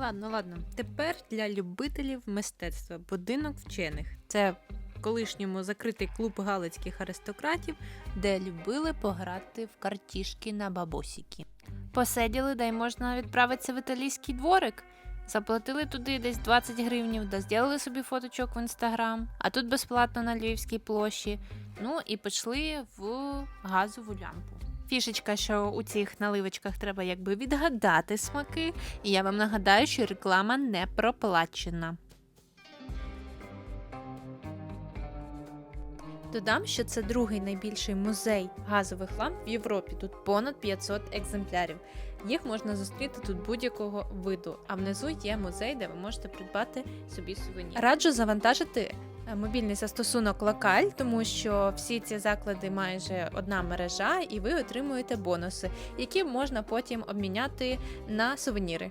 Ладно, ладно. Тепер для любителів мистецтва будинок вчених. Це в колишньому закритий клуб галицьких аристократів, де любили пограти в картішки на бабосіки. Посиділи, да й можна відправитися в італійський дворик. Заплатили туди десь 20 гривнів, да зробили собі фоточок в інстаграм, а тут безплатно на Львівській площі. Ну і пішли в газову лямпу. Фішечка, що у цих наливочках треба якби відгадати смаки, і я вам нагадаю, що реклама не проплачена. Додам, що це другий найбільший музей газових ламп в Європі. Тут понад 500 екземплярів. Їх можна зустріти тут будь-якого виду. А внизу є музей, де ви можете придбати собі сувенір. Раджу завантажити мобільний застосунок Локаль, тому що всі ці заклади майже одна мережа, і ви отримуєте бонуси, які можна потім обміняти на сувеніри.